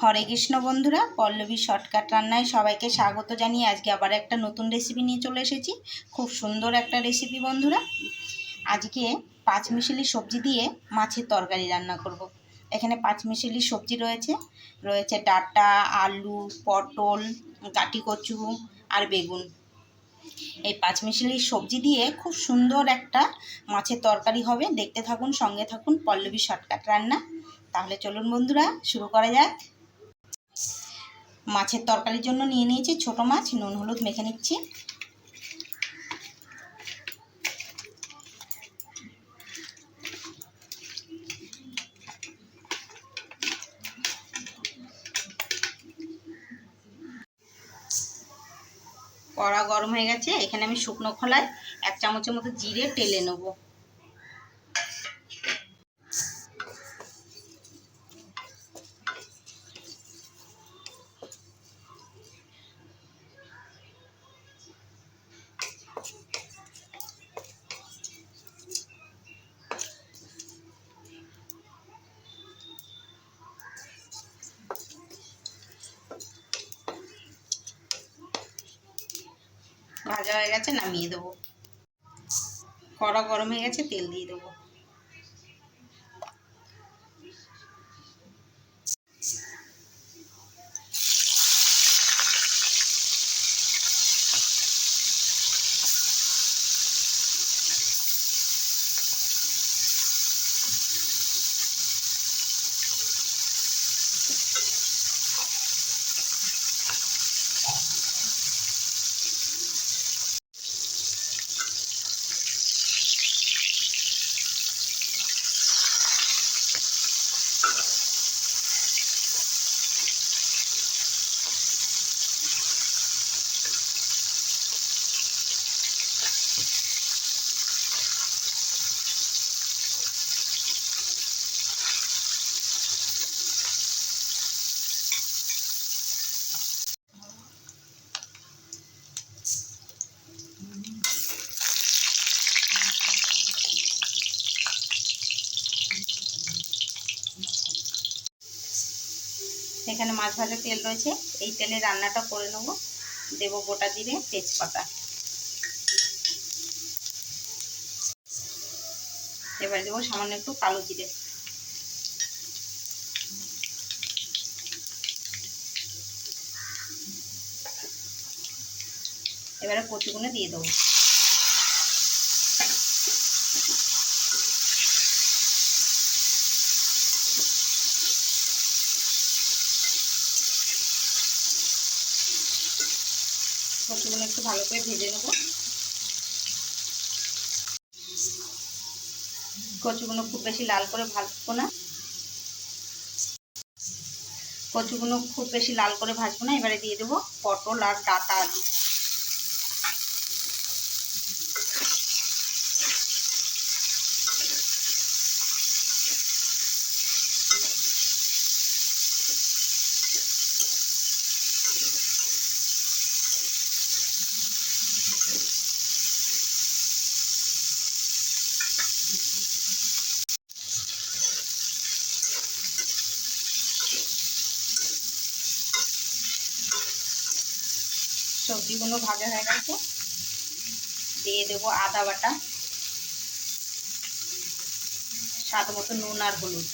হরে কৃষ্ণ বন্ধুরা, পল্লবী শর্টকাট রান্নায় সবাইকে স্বাগত জানিয়ে আজকে আবার একটা নতুন রেসিপি নিয়ে চলে এসেছি। খুব সুন্দর একটা রেসিপি বন্ধুরা। আজকে পাঁচমিশালি সবজি দিয়ে মাছের তরকারি রান্না করব। এখানে পাঁচমিশালি সবজি রয়েছে। রয়েছে ডাটা, আলু, পটল কাটি কচু আর বেগুন। এই পাঁচমিশালি সবজি দিয়ে খুব সুন্দর একটা মাছের তরকারি হবে। দেখতে থাকুন, সঙ্গে থাকুন পল্লবী শর্টকাট রান্না। তাহলে চলুন বন্ধুরা, শুরু করা যাক। মাছের তরকারির জন্য নিয়ে নিয়েছি ছোট মাছ, নুন, হলুদ মেখে নিচ্ছি। কড়া গরম হয়ে গেছে, এখানে আমি শুকনো খোলায় এক চামচের মতো জিরে টেলে নেব। ভাজা হয়ে গেছে নামিয়ে দেবো। কড়া গরম হয়ে গেছে তেল দিয়ে দেবো। এখানে মাছ ভাজার তেল রয়েছে। এই তেলে রান্নাটা করে নেব। দেবো গোটা জিরে, তেজপাতা। এবার দেবো সামান্য একটু কালো জিরে। এবারে কচুগুলো দিয়ে দেবো। কচুগুলো একটু ভালো করে ভেজে নেব। কচুগুলো খুব বেশি লাল করে ভাজবো না। কচুগুলো খুব বেশি লাল করে ভাজবো না, এবারে দিয়ে দেবো পটল আর ডাটা আলু। সবজিগুলো ভাজা হয়ে গেছে দিয়ে দেবো আদা বাটা, স্বাদ মতো নুন আর হলুদ।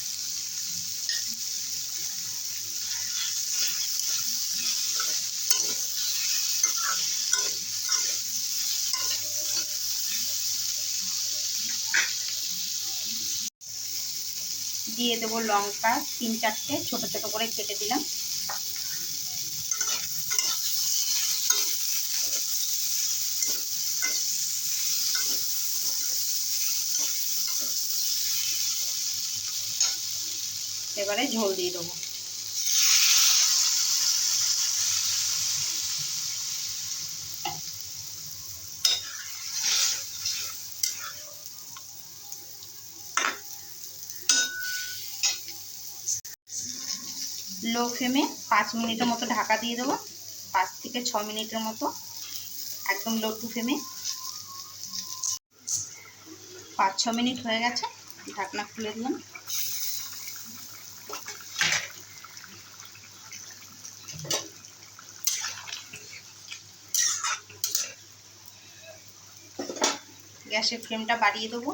দিয়ে দেবো লঙ্কা, তিন চারটে, ছোট ছোট করে কেটে দিলাম। এবারে ঝোল দিয়ে দেবো। লো ফ্লেমে পাঁচ মিনিটের মতো ঢাকা দিয়ে দেবো। পাঁচ থেকে ছ মিনিটের মতো একদম লো টু ফ্লেমে। পাঁচ ছ মিনিট হয়ে গেছে, ঢাকনা খুলে দিলাম। গ্যাসের ফ্লেমটা বাড়িয়ে দেবো।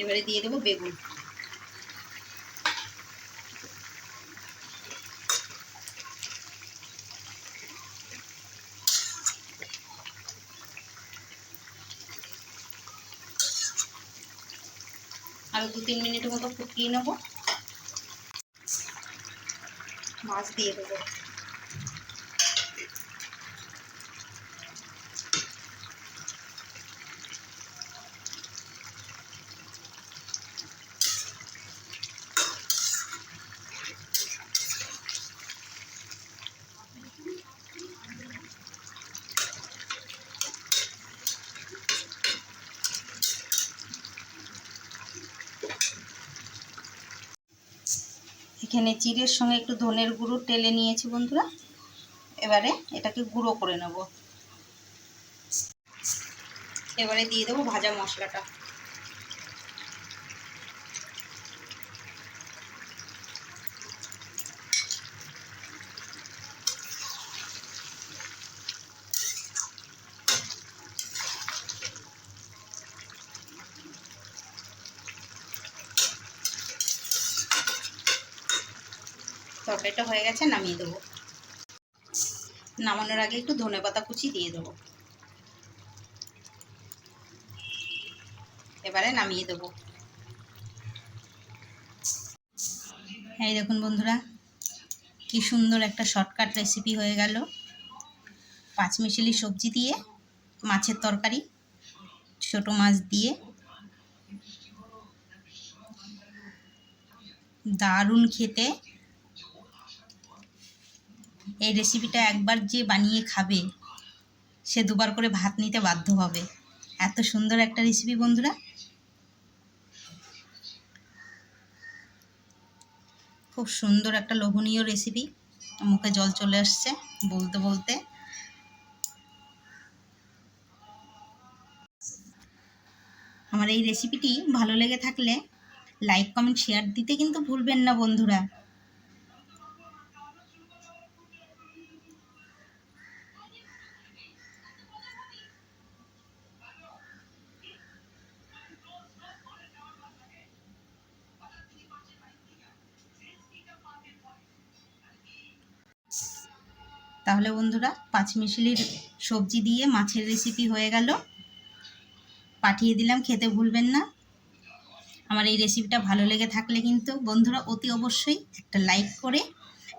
এবারে দিয়ে দেবো বেগুন। আরও দু তিন মিনিটের মতো ফুটিয়ে নেব। মাছ দিয়ে দেবো। এখানে চিড়ের সঙ্গে একটু ধনের গুঁড়ো টেলে নিয়েছি বন্ধুরা। এবারে এটাকে গুঁড়ো করে নেব। এবারে দিয়ে দেবো ভাজা মশলাটা। তরকারিটা হয়ে গেছে, নামিয়ে দেবো। নামানোর আগে একটু ধনে পাতা কুচি দিয়ে দেবো। এবারে নামিয়ে দেবো। এই দেখুন বন্ধুরা, কি সুন্দর একটা শর্টকাট রেসিপি হয়ে গেল। পাঁচমিশালি সবজি দিয়ে, মাছের তরকারি, ছোট মাছ দিয়ে। দারুণ খেতে। এই রেসিপিটা একবার যে বানিয়ে খাবে, সে দুবার করে ভাত নিতে বাধ্য হবে। এত সুন্দর একটা রেসিপি বন্ধুরা। খুব সুন্দর একটা লোভনীয় রেসিপি মুখে জল চলে আসছে বলতে বলতে। আমার এই রেসিপিটি ভালো লেগে থাকলে লাইক কমেন্ট শেয়ার দিতে কিন্তু ভুলবেন না, বন্ধুরা। তাহলে বন্ধুরা পাঁচমিশালির সবজি দিয়ে মাছের রেসিপি হয়ে গেল। পাঠিয়ে দিলাম, খেতে ভুলবেন না। আমার এই রেসিপিটা ভালো লেগে থাকলে কিন্তু বন্ধুরা অতি অবশ্যই একটা লাইক করে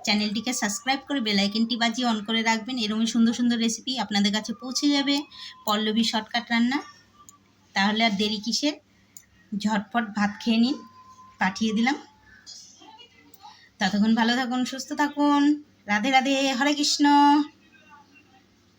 চ্যানেলটিকে সাবস্ক্রাইব করে বেলাইকেনটি বাজিয়ে অন করে রাখবেন। এরকমই সুন্দর সুন্দর রেসিপি আপনাদের কাছে পৌঁছে যাবে পল্লবী শর্টকাট রান্না। তাহলে আর দেরি কিসের? ঝটপট ভাত খেয়ে নিন, পাঠিয়ে দিলাম। ততক্ষণ ভালো থাকুন, সুস্থ থাকুন। রাধে রাধে হরে কৃষ্ণ।